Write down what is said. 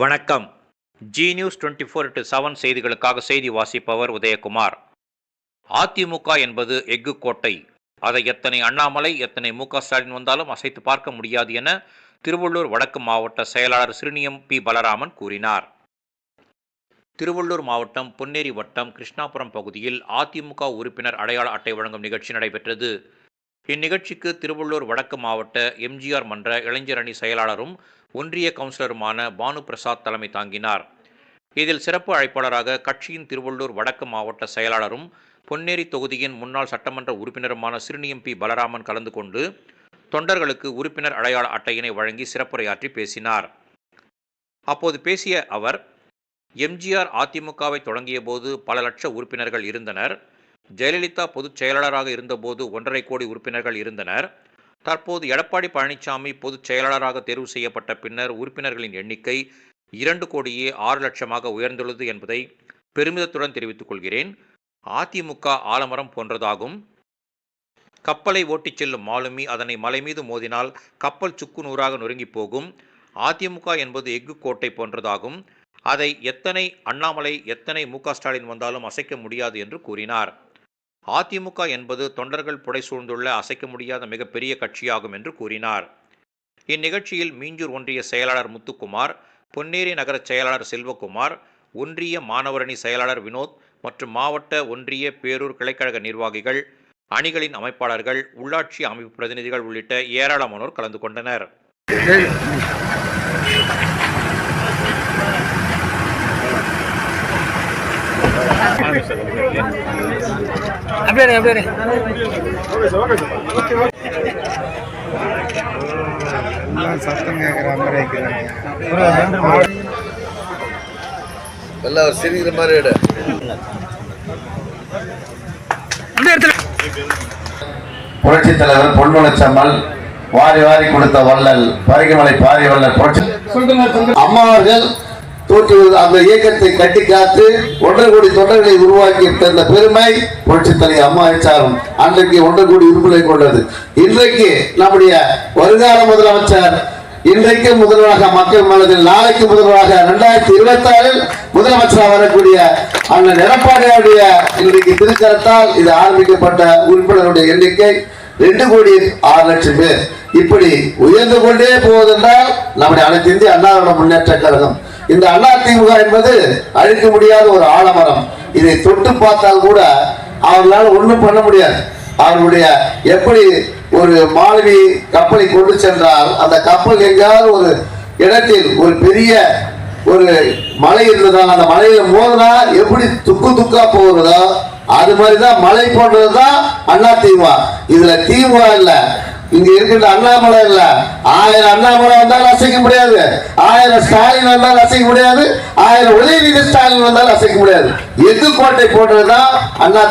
வணக்கம். G news twenty four to seven செய்திகளுக்காக செய்தி வாசிப்பவர் உதயகுமார். அதிமுக என்பது எஃகு கோட்டை. அதை எத்தனை அண்ணாமலை எத்தனை மு ஸ்டாலின் வந்தாலும் அசைத்து பார்க்க முடியாது என திருவள்ளூர் வடக்கு மாவட்ட செயலாளர் சிறுனியம் பி. பலராமன் கூறினார். திருவள்ளூர் மாவட்டம் பொன்னேரி வட்டம் கிருஷ்ணாபுரம் பகுதியில் அதிமுக உறுப்பினர் அடையாள அட்டை வழங்கும் நிகழ்ச்சி நடைபெற்றது. இந்நிகழ்ச்சிக்கு திருவள்ளூர் வடக்கு மாவட்ட எம்ஜிஆர் மன்ற இளைஞர் அணி செயலாளரும் ஒன்றிய கவுன்சிலருமான பானு பிரசாத் தலைமை தாங்கினார். இதில் சிறப்பு அழைப்பாளராக கட்சியின் திருவள்ளூர் வடக்கு மாவட்ட செயலாளரும் பொன்னேரி தொகுதியின் முன்னாள் சட்டமன்ற உறுப்பினருமான சிறுனியம் பி பலராமன் கலந்து கொண்டு தொண்டர்களுக்கு உறுப்பினர் அடையாள அட்டையினை வழங்கி சிறப்புரையாற்றி பேசினார். அப்போது பேசிய அவர் எம்ஜிஆர் அதிமுகவை தொடங்கிய போது பல லட்ச உறுப்பினர்கள் இருந்தனர். ஜெயலலிதா பொதுச் செயலாளராக இருந்தபோது ஒன்றரை கோடி உறுப்பினர்கள் இருந்தனர். தற்போது எடப்பாடி பழனிசாமி பொதுச் செயலாளராக தேர்வு செய்யப்பட்ட பின்னர் உறுப்பினர்களின் எண்ணிக்கை இரண்டு கோடியே ஆறு லட்சமாக உயர்ந்துள்ளது என்பதை பெருமிதத்துடன் தெரிவித்துக் கொள்கிறேன். அதிமுக ஆலமரம் போன்றதாகும். கப்பலை ஓட்டிச் செல்லும் மாலுமி அதனை மலை மீது மோதினால் கப்பல் சுக்கு நூறாக நொறுங்கி போகும். அதிமுக என்பது எஃகு கோட்டை போன்றதாகும். அதை எத்தனை அண்ணாமலை எத்தனை மு ஸ்டாலின் வந்தாலும் அசைக்க முடியாது என்று கூறினார். அதிமுக என்பது தொண்டர்கள் புடை சூழ்ந்துள்ள அசைக்க முடியாத மிகப்பெரிய கட்சியாகும் என்று கூறினார். இந்நிகழ்ச்சியில் மீஞ்சூர் ஒன்றிய செயலாளர் முத்துக்குமார் பொன்னேரி நகர செயலாளர் செல்வகுமார் ஒன்றிய மாணவரணி செயலாளர் வினோத் மற்றும் மாவட்ட ஒன்றிய பேரூர் கிளைக்கழக நிர்வாகிகள் அணிகளின் அமைப்பாளர்கள் உள்ளாட்சி அமைப்பு பிரதிநிதிகள் உள்ளிட்ட ஏராளமானோர் கலந்து கொண்டனர். அப்படியே அப்படியே சத்தம் கேட்குற மாதிரி எல்லாம் ஒரு சிரிக்கிற மாதிரி இடத்துல. புரட்சி தலைவர் பொன்முனச்சம்மல் வாரி வாரி கொடுத்த வள்ளல் பரிகமலை பாரி வள்ளல் புரட்சி அம்மா அவர்கள் தோற்று அந்த இயக்கத்தை கட்டி காத்து ஒன்றரை கோடி தொண்டர்களை உருவாக்கி தந்த பெருமை புரட்சி தலைவர் அம்மா அச்சாரம். அன்றைக்கு ஒன்றரை கோடி உறுப்பினை கொண்டது. இன்றைக்கு நம்முடைய வருங்கால முதலமைச்சர் இன்றைக்கு முதல்வராக மக்கள் மனதில் நாளைக்கு முதல்வராக இரண்டாயிரத்தி இருபத்தி ஆறில் முதலமைச்சராக வரக்கூடிய அண்ணன் எடப்பாடியாருடைய இன்றைக்கு திருக்கரத்தால் இது ஆரம்பிக்கப்பட்ட உறுப்பினருடைய எண்ணிக்கை ரெண்டு கோடி ஆறு லட்சம் பேர். இப்படி உயர்ந்து கொண்டே போவதென்றால் நம்முடைய அனைத்து இந்திய அண்ணா முன்னேற்ற கழகம் இந்த அண்ணா திமுக என்பது அழிக்க முடியாத ஒரு ஆலமரம். இதை தொட்டு பார்த்தால் கூட அவர்களால் ஒன்றும் பண்ண முடியாது. அவர்களுடைய எப்படி ஒரு மாணவி கப்பலை கொண்டு சென்றால் அந்த கப்பல் எங்கேயாவது ஒரு இடத்தில் ஒரு பெரிய ஒரு மலை இருந்ததால் அந்த மலையில மோதினா எப்படி துக்கு துக்கா போகிறதோ அது மாதிரிதான் மலை போன்றதுதான் அண்ணா திமுக. இதுல திமுக இல்லை இங்க இருக்கிற அண்ணாமலை இல்ல. ஆயிரம் அண்ணாமலை வந்தாலும் அசைக்க முடியாது. ஆயிரம் ஸ்டாலின் வந்தாலும் அசைக்க முடியாது. ஆயிரம் உதயநிதி ஸ்டாலின் வந்தாலும் அசைக்க முடியாது. எது கோட்டை போன்றதுதான் அண்ணா